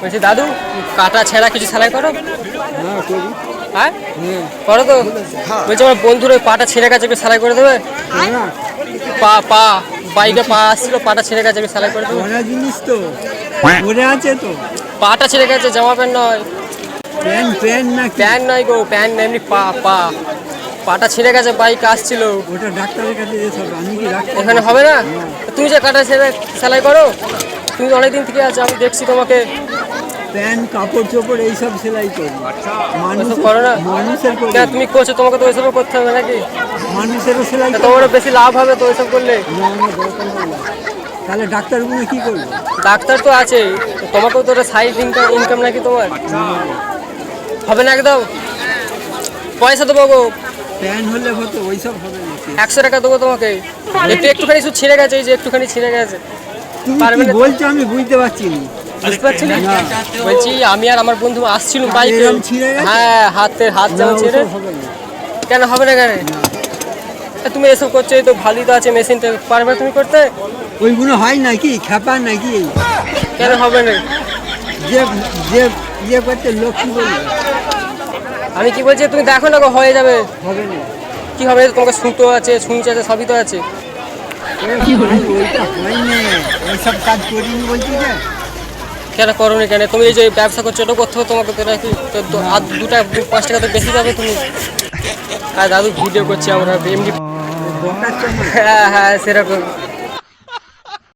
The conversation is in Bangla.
বলছি দাদু কাটা ছেঁড়া কিছু সেলাই করো? হ্যাঁ? করি তো। বলছি আমার বন্ধুর ওই পাটা ছিঁড়ে গেছে একটু সেলাই করে দেবে? পা পা বাইকে পা আসছিল পাটা ছিঁড়ে গেছে আমি সেলাই করে দেবো? জিনিস তো। পরে আছে তো। পাটা ছিঁড়ে গেছে জামা প্যান্ট নয়। প্যান প্যান না প্যান্ট নয় গো প্যান্ট এমনি পা পা। পাটা ছিঁড়ে গেছে বাইক আসছিল। ওটা ডাক্তারের কাছে আমি কি এখানে হবে না? তুমি যে কাটা ছেড়ে সেলাই করো? তুমি অনেকদিন থেকে আছো আমি দেখছি তোমাকে। প্যান কাপড় চোপড় এইসব সেলাই করি মানুষ ওসব করো না? মানুষের করি তুমি করছ তোমাকে তো ওইসবও করতে হবে নাকি? মানুষেরও সেলাই তোমারও বেশি লাভ হবে তো ওইসব করলে? না আমার দরকার নেই। তাহলে ডাক্তারগুলো কি করবে? ডাক্তার তো আছে তোমাকেও তো ওটা সাইড ইনকাম ইনকাম নাকি তোমার? হবে না একদম? পয়সা দেবো গো। প্যান হলে হতো ওইসব হবে একশো টাকা দেবো তোমাকে। একটু একটুখানি শুধু ছিঁড়ে গেছে এই যে একটুখানি ছিঁড়ে গেছে। তুমি পারবে কি না? বলছো আমি বুঝতে পারছি না। বুঝতে পারছি না। বলছি আমি আর আমার বন্ধু আসছিলাম বাইকে। হ্যাঁ হাতে হাত যেমন ছিঁড়ে। কেন হবে না কেন? তুমি এসব করছ তো ভালোই তো আছে মেশিনটা পারবে তুমি করতে। ওইগুলো হয় নাকি? খেপা নাকি? কেন হবে না? যে যে ইয়ে করতে লোক কি বলবে? আমি কি বলছি তুমি দেখো না গো হয়ে যাবে। হবে না। কি হবে? তোমাকে সুতো আছে ছুঁচ আছে সবই তো আছে। কি ওইটা হয় না। ওইসব কাজ করিনি বলছি যে। কেন করোনি কেন? তুমি এই যে ব্যবসা করছ ওটা করতে তোমাকে তো নাকি আর দুটা পাঁচ টাকা তো বেশি যাবে তুমি। আর দাদু ভিডিও করছি আমরা, এমনি হ্যাঁ হ্যাঁ সেরকম।